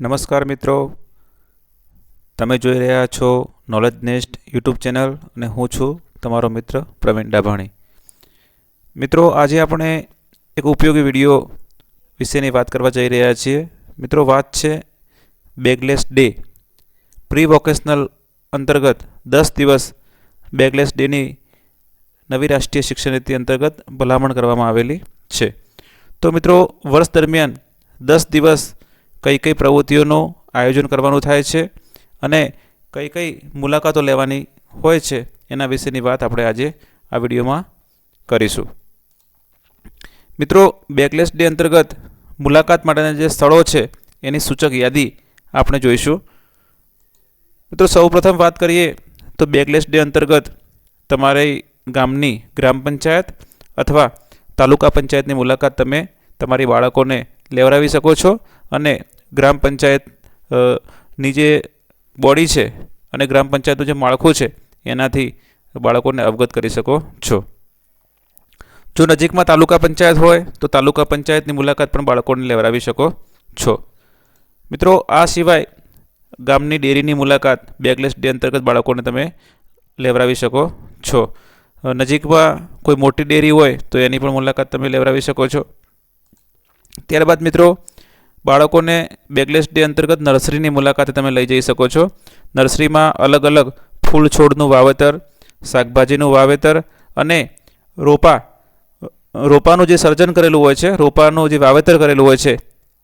નમસ્કાર મિત્રો. તમે જોઈ રહ્યા છો નોલેજ નેસ્ટ યુટ્યુબ ચેનલ અને હું છું તમારો મિત્ર પ્રવીણ ડાભાણી. મિત્રો, આજે આપણે એક ઉપયોગી વીડિયો વિશેની વાત કરવા જઈ રહ્યા છીએ. મિત્રો, વાત છે બેગલેસ ડે. પ્રી વોકેશનલ અંતર્ગત દસ દિવસ બેગલેસ ડેની નવી રાષ્ટ્રીય શિક્ષણ નીતિ અંતર્ગત ભલામણ કરવામાં આવેલી છે. તો મિત્રો, વર્ષ દરમિયાન દસ દિવસ કઈ કઈ પ્રવૃત્તિઓનું આયોજન કરવાનું થાય છે અને કઈ કઈ મુલાકાતો લેવાની હોય છે એના વિશેની વાત આપણે આજે આ વિડીયોમાં કરીશું. મિત્રો બેકલેસ ડે અંતર્ગત મુલાકાત માટેના જે સ્થળો છે એની સૂચક યાદી આપણે જોઈશું. મિત્રો, સૌપ્રથમ વાત કરીએ તો બેકલેસ ડે અંતર્ગત તમારી ગામની ગ્રામ પંચાયત અથવા તાલુકા પંચાયતની મુલાકાત તમે તમારી બાળકોને લેવડાવી શકો છો અને ગ્રામ પંચાયતની જે બોડી છે અને ગ્રામ પંચાયતનું જે માળખું છે, એનાથી બાળકોને અવગત કરી શકો છો. જો નજીકમાં તાલુકા પંચાયત હોય, તો તાલુકા પંચાયતની મુલાકાત પણ બાળકોને લેવડાવી શકો છો. મિત્રો, આ સિવાય ગામની ડેરીની મુલાકાત બેગલેસ ડે અંતર્ગત બાળકોને તમે લેવડાવી શકો છો. નજીકમાં કોઈ મોટી ડેરી હોય, તો એની પણ મુલાકાત તમે લેવડાવી શકો છો. ત્યારબાદ મિત્રો બાળકોને બેગલેસ ડે અંતર્ગત નર્સરીની મુલાકાતે તમે લઈ જઈ શકો છો. નર્સરીમાં અલગ અલગ ફૂલ છોડનું વાવેતર, શાકભાજીનું વાવેતર અને રોપા, રોપાનું જે સર્જન કરેલું હોય છે, રોપાનું જે વાવેતર કરેલું હોય છે,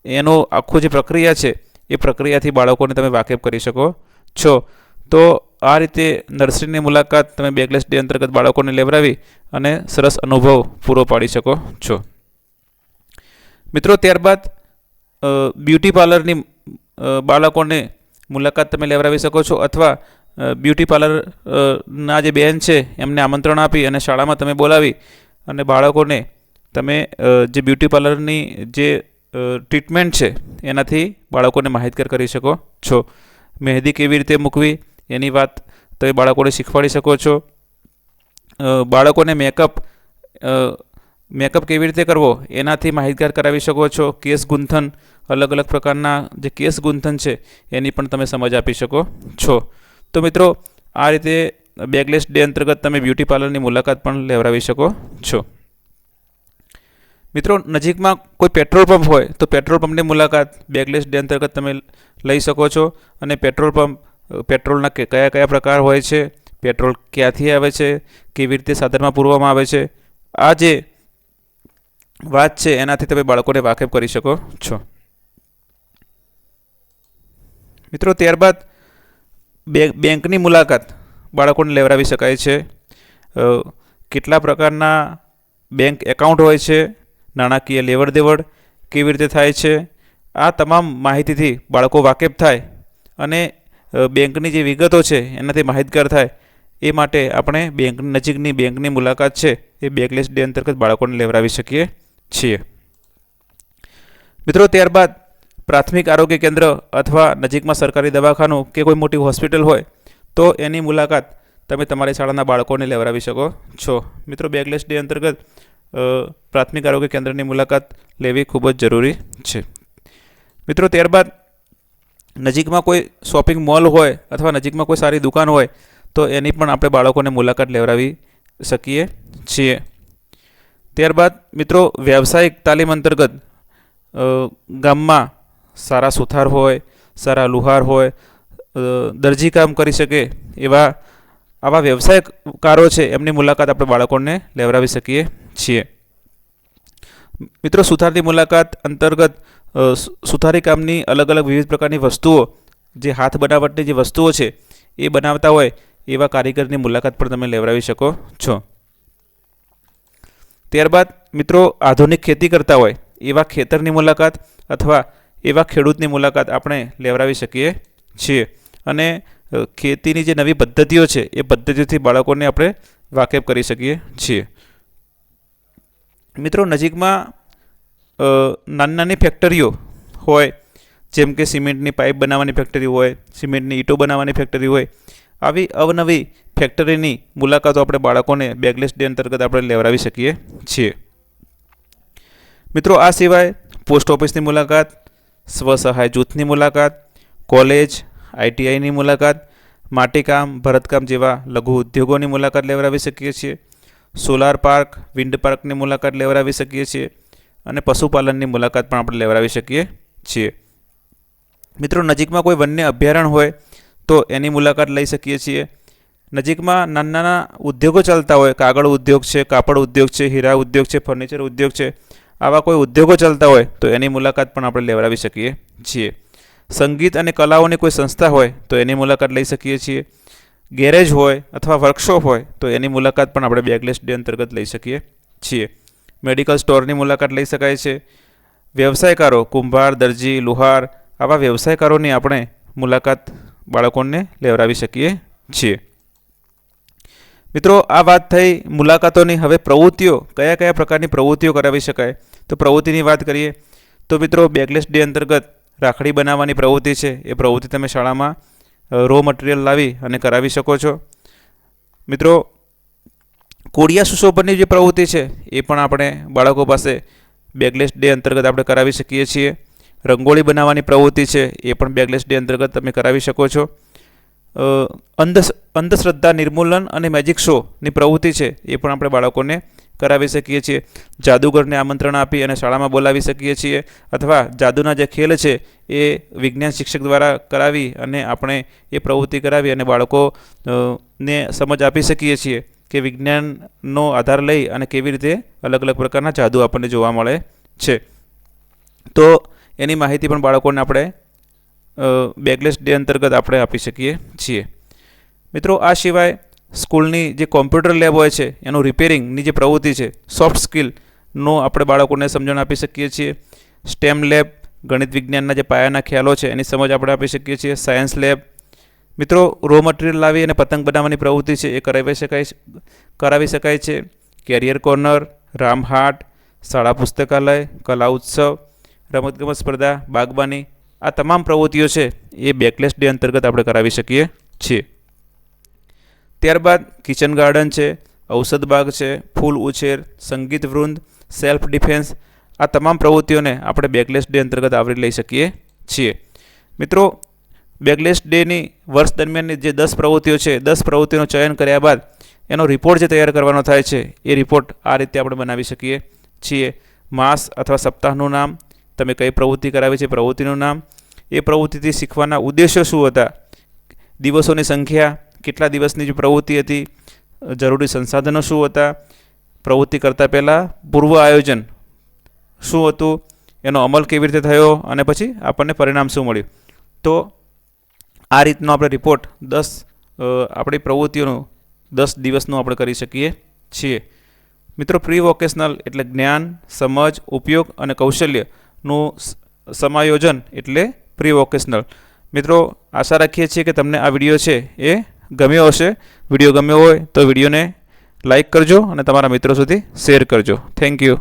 એનું આખું જે પ્રક્રિયા છે, એ પ્રક્રિયાથી બાળકોને તમે વાકેફ કરી શકો છો. તો આ રીતે નર્સરીની મુલાકાત તમે બેગલેસ ડે અંતર્ગત બાળકોને લેવડાવી અને સરસ અનુભવ પૂરો પાડી શકો છો. મિત્રો, ત્યારબાદ બ્યુટી પાર્લરની બાળકોને મુલાકાત તમે લેવડાવી શકો છો અથવા બ્યુટી પાર્લર ના જે બેન છે એમને આમંત્રણ આપી અને શાળામાં તમે બોલાવી અને બાળકોને તમે જે બ્યુટી પાર્લરની જે ટ્રીટમેન્ટ છે એનાથી બાળકોને માહિતગાર કરી શકો છો. મહેંદી કેવી રીતે મૂકવી એની વાત તમે બાળકોને શીખવાડી શકો છો. બાળકોને મેકઅપ મેકઅપ કેવી રીતે કરવો એનાથી માહિતગાર કરાવી શકો છો. કેસ ગુંથન, અલગ અલગ પ્રકારના જે કેસ ગુંથન છે, એની પણ તમે સમજ આપી શકો છો. તો મિત્રો, આ રીતે બેગલેસ ડે અંતર્ગત તમે બ્યુટી પાર્લરની મુલાકાત પણ લેવડાવી શકો છો. મિત્રો, નજીકમાં કોઈ પેટ્રોલ પંપ હોય, તો પેટ્રોલ પંપની મુલાકાત બેગલેસ ડે અંતર્ગત તમે લઈ શકો છો. અને પેટ્રોલ પંપ, પેટ્રોલના કયા કયા પ્રકાર હોય છે, પેટ્રોલ ક્યાંથી આવે છે, કેવી રીતે સાધનમાં પૂરવામાં આવે છે, આ જે વાત છે એનાથી તમે બાળકોને વાકેફ કરી શકો છો. મિત્રો, ત્યારબાદ બેંકની મુલાકાત બાળકોને લેવડાવી શકાય છે. કેટલા પ્રકારના બેંક એકાઉન્ટ હોય છે, નાણાકીય લેવડ દેવડ કેવી રીતે થાય છે, આ તમામ માહિતીથી બાળકો વાકેફ થાય અને બેંકની જે વિગતો છે એનાથી માહિતગાર થાય, એ માટે આપણે બેંક, નજીકની બેંકની મુલાકાત છે, એ બેકલેસ ડે અંતર્ગત બાળકોને લેવડાવી શકીએ. છીએ. મિત્રો, ત્યારબાદ પ્રાથમિક આરોગ્ય કેન્દ્ર અથવા નજીકમાં સરકારી દવાખાનું કે કોઈ મોટી હોસ્પિટલ હોય, તો એની મુલાકાત તમે તમારી શાળાના બાળકોને લેવડાવી શકો છો. મિત્રો, બેગલેસ ડે અંતર્ગત પ્રાથમિક આરોગ્ય કેન્દ્રની મુલાકાત લેવી ખૂબ જ જરૂરી છે. મિત્રો, ત્યારબાદ નજીકમાં કોઈ શોપિંગ મોલ હોય અથવા નજીકમાં કોઈ સારી દુકાન હોય, તો એની પણ આપણે બાળકોને મુલાકાત લેવડાવી શકીએ છીએ. ત્યારબાદ મિત્રો વ્યાવસાયિક તાલીમ અંતર્ગત ગામમાં સારા સુથાર હોય, સારા લુહાર હોય દરજી કામ કરી શકે એવા, આવા વ્યવસાયકારો છે એમની મુલાકાત આપણે બાળકોને લેવડાવી શકીએ છીએ. મિત્રો સુથારની મુલાકાત અંતર્ગત સુથારી કામની અલગ અલગ વિવિધ પ્રકારની વસ્તુઓ, જે હાથ બનાવટની જે વસ્તુઓ છે એ બનાવતા હોય એવા કારીગરની મુલાકાત પણ તમે લેવડાવી શકો છો. ત્યારબાદ મિત્રો આધુનિક ખેતી કરતા હોય, એવા ખેતરની મુલાકાત અથવા એવા ખેડૂતની મુલાકાત આપણે લેવડાવી શકીએ છીએ. અને ખેતીની જે નવી પદ્ધતિઓ છે, એ પદ્ધતિઓથી બાળકોને આપણે વાકેફ કરી શકીએ છીએ. મિત્રો નજીકમાં નાની નાની ફેક્ટરીઓ હોય, જેમ કે સિમેન્ટની પાઇપ બનાવવાની ફેક્ટરી હોય, સિમેન્ટની ઈંટો બનાવવાની ફેક્ટરી હોય આવી અવનવી ફેક્ટરીની મુલાકાતો આપણે બાળકોને બેગલેસ ડે અંતર્ગત આપણે લેવડાવી શકીએ છીએ. મિત્રો, આ સિવાય પોસ્ટ ઓફિસની મુલાકાત, સ્વસહાય જૂથની મુલાકાત, કોલેજ, આઈટીઆઈની મુલાકાત, માટીકામ, ભરતકામ જેવા લઘુ ઉદ્યોગોની મુલાકાત લેવડાવી શકીએ છીએ. સોલાર પાર્ક, વિન્ડ પાર્કની મુલાકાત લેવડાવી શકીએ છીએ અને પશુપાલનની મુલાકાત પણ આપણે લેવડાવી શકીએ છીએ. મિત્રો, નજીકમાં કોઈ વન્ય અભયારણ્ય હોય તો એની મુલાકાત લઈ શકીએ છીએ. નજીકમાં નાના નાના ઉદ્યોગો ચાલતા હોય, કાગળ ઉદ્યોગ છે, કાપડ ઉદ્યોગ છે, હીરા ઉદ્યોગ છે, ફર્નિચર ઉદ્યોગ છે, આવા કોઈ ઉદ્યોગો ચાલતા હોય તો એની મુલાકાત પણ આપણે લેવડાવી શકીએ છીએ. સંગીત અને કલાઓની કોઈ સંસ્થા હોય તો એની મુલાકાત લઈ શકીએ છીએ. ગેરેજ હોય અથવા વર્કશોપ હોય તો એની મુલાકાત પણ આપણે બેકલેસ ડે અંતર્ગત લઈ શકીએ છીએ. મેડિકલ સ્ટોરની મુલાકાત લઈ શકાય છે. વ્યવસાયકારો, કુંભાર, દરજી, લુહાર, આવા વ્યવસાયકારોની આપણે મુલાકાત બાળકોને લેવડાવી શકીએ છીએ. મિત્રો, આ વાત થઈ મુલાકાતોની. હવે પ્રવૃત્તિઓ, કયા કયા પ્રકારની પ્રવૃત્તિઓ કરાવી શકાય? તો પ્રવૃત્તિની વાત કરીએ, તો મિત્રો બેકલેસ ડે અંતર્ગત રાખડી બનાવવાની પ્રવૃત્તિ છે. એ પ્રવૃત્તિ તમે શાળામાં રો મટીરિયલ લાવી અને કરાવી શકો છો. મિત્રો, કોડિયા સુશોભનની જે પ્રવૃત્તિ છે, એ પણ આપણે બાળકો પાસે બેકલેસ ડે અંતર્ગત આપણે કરાવી શકીએ છીએ. રંગોળી બનાવવાની પ્રવૃત્તિ છે એ પણ બેગલેસ ડે અંતર્ગત તમે કરાવી શકો છો. અ, અંધ અંધશ્રદ્ધા નિર્મૂલન અને મેજિક શોની પ્રવૃત્તિ છે એ પણ આપણે બાળકોને કરાવી શકીએ છીએ. જાદુગરને આમંત્રણ આપી અને શાળામાં બોલાવી શકીએ છીએ અથવા જાદુના જે ખેલ છે એ વિજ્ઞાન શિક્ષક દ્વારા કરાવી અને આપણે એ પ્રવૃત્તિ કરાવી અને બાળકો ને સમજ આપી શકીએ છીએ કે વિજ્ઞાનનો આધાર લઈ અને કેવી રીતે અલગ અલગ પ્રકારના જાદુ આપણને જોવા મળે છે. તો એની માહિતી પણ બાળકોને આપણે બેગલેસ ડે અંતર્ગત આપણે આપી શકીએ છીએ. મિત્રો, આ સિવાય સ્કૂલની જે કોમ્પ્યુટર લેબ હોય છે, એનું રિપેરિંગની જે પ્રવૃત્તિ છે, સોફ્ટ સ્કિલનો આપણે બાળકોને સમજણ આપી શકીએ છીએ. સ્ટેમ લેબ, ગણિત વિજ્ઞાનના જે પાયાના ખ્યાલો છે, એની સમજ આપણે આપી શકીએ છીએ. સાયન્સ લેબ, મિત્રો રો મટીરિયલ લાવી અને પતંગ બનાવવાની પ્રવૃત્તિ છે, એ કરાવી શકાય કરાવી શકાય છે. કેરિયર કોર્નર રામહાટ, શાળા પુસ્તકાલય, કલા ઉત્સવ રમતગમત સ્પર્ધા, બાગબાની, આ તમામ પ્રવૃત્તિઓ છે એ બેકલેસ ડે અંતર્ગત આપણે કરાવી શકીએ છીએ. ત્યારબાદ કિચન ગાર્ડન છે, ઔષધ બાગ છે, ફૂલ ઉછેર, સંગીત વૃંદ, સેલ્ફ ડિફેન્સ, આ તમામ પ્રવૃત્તિઓને આપણે બેકલેસ ડે અંતર્ગત આવરી લઈ શકીએ છીએ. મિત્રો બેકલેસ ડેની વર્ષ દરમિયાનની જે દસ પ્રવૃત્તિઓ છે, દસ પ્રવૃત્તિઓનું ચયન કર્યા બાદ એનો રિપોર્ટ જે તૈયાર કરવાનો થાય છે, એ રિપોર્ટ આ રીતે આપણે બનાવી શકીએ છીએ. માસ અથવા સપ્તાહનું નામ તમે કઈ પ્રવૃત્તિ કરાવી છે, પ્રવૃત્તિનું નામ? એ પ્રવૃત્તિથી શીખવાના ઉદ્દેશો શું હતા? દિવસોની સંખ્યા, કેટલા દિવસની જે પ્રવૃત્તિ હતી? જરૂરી સંસાધનો શું હતા? પ્રવૃત્તિ કરતાં પહેલાં પૂર્વ આયોજન શું હતું? એનો અમલ કેવી રીતે થયો? અને પછી આપણને પરિણામ શું મળ્યું? તો આ રીતનો આપણે રિપોર્ટ દસ આપણી પ્રવૃત્તિઓનું દસ દિવસનું આપણે કરી શકીએ છીએ. મિત્રો પ્રી વોકેશનલ એટલે જ્ઞાન, સમજ, ઉપયોગ અને કૌશલ્યનું સ- સમાયોજન એટલે પ્રી વોકેશનલ મિત્રો, આશા રાખીએ છીએ કે તમને આ વીડિયો છે એ ગમ્યો હશે. વીડિયો ગમ્યો હોય તો વિડીયોને લાઈક કરજો અને તમારા મિત્રો સુધી શેર કરજો. Thank you